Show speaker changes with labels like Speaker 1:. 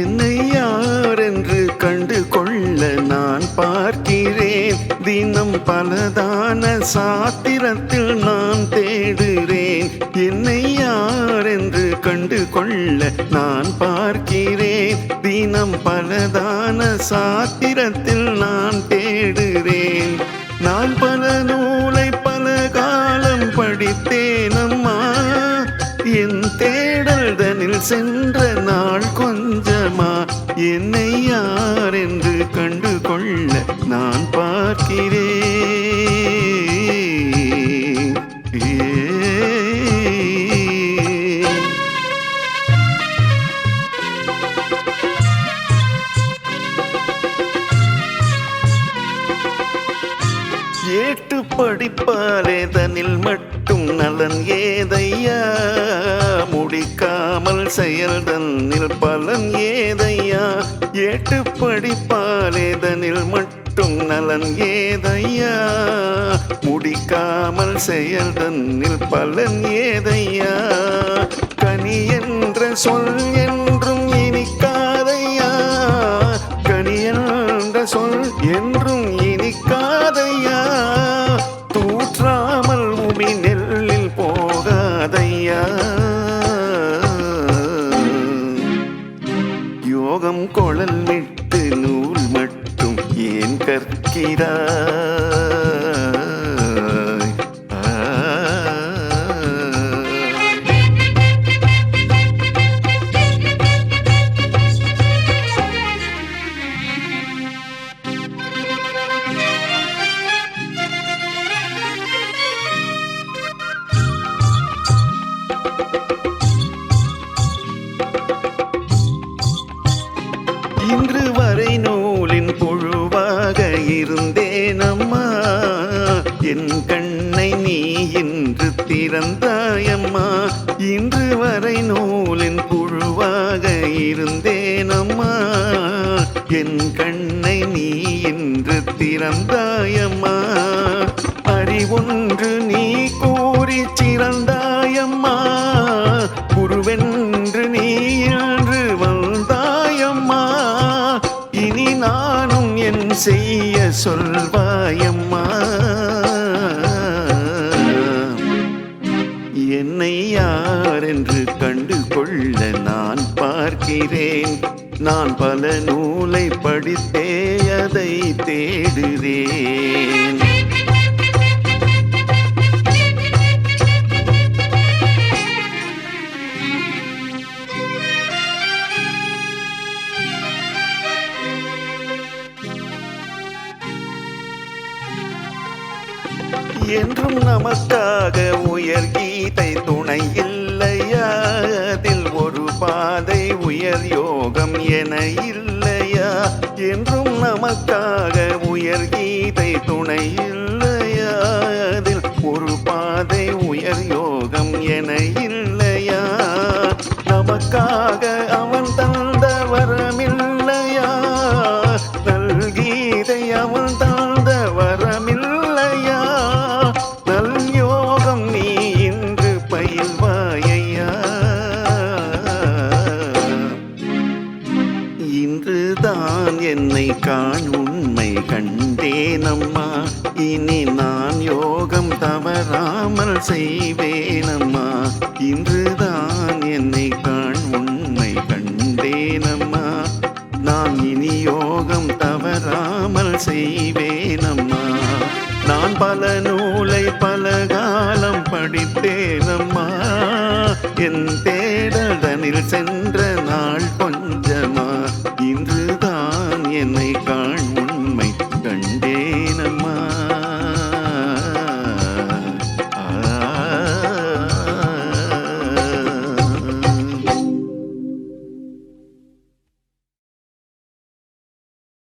Speaker 1: என்னை யாரென்று கண்டு கொள்ள நான் பார்க்கிறேன். தினம் பலதான சாத்திரத்தில் நான் தேடுகிறேன் என்னை யாரென்று கண்டு கொள்ள நான் பார்க்கிறேன். தினம் பலதான சாத்திரத்தில் நான் தேடுகிறேன் நான் பல நூலை பல காலம் படித்தேனம்மா. என் தேடல்தனில் சென்ற நாள் கொ என்னை யார் என்று கண்டு கொள்ள நான் பார்க்கிறேன். ஏட்டு படிப்பாலே தனில் மட்டும் நலன் ஏதையா? முடிக்காமல் செயல் தன்னில் பலன் ஏதையா? ஏட்டு படிப்பாலே தனில் மட்டும் நலன் ஏதையா? முடிக்காமல் செயல் தன்னில் பலன் ஏதையா? கனி என்ற சொல் என்றும் இனிக்க யோகம் குழல் விட்டு நூல் மட்டும் ஏன் கற்கிறார்? என் கண்ணை நீ இன்று திறந்தாயம்மா. இன்று வரை நூலின் புழுவாக இருந்தேனம்மா. என் கண்ணை நீ இன்று திறந்தாயம்மா. அறிவொன்று நீ கூறி சிறந்தாயம்மா. குருவென்று நீ இன்று வந்தாயம்மா. இனி நானும் என் செய்ய சொல்வாயம்மா. கொள்ள நான் பார்க்கிறேன். நான் பல நூலை படித்தே அதை தேடுகிறேன் என்றும் நமக்காக உயர் கீதை துணையில் என இல்லையா? என்றும் நமக்காக உயர் கீதை இன்றுதான் என்னை காண் கண்டேனம்மா. இனி நான் யோகம் தவறாமல் செய்வேனம்மா. இன்றுதான் என்னை காண் உண்மை கண்டேனம்மா. நான் இனி யோகம் தவறாமல் செய்வேனம்மா. நான் பல நூலை பல காலம் படித்தேனம்மா. என் தேடதனில் சென்ற நாள்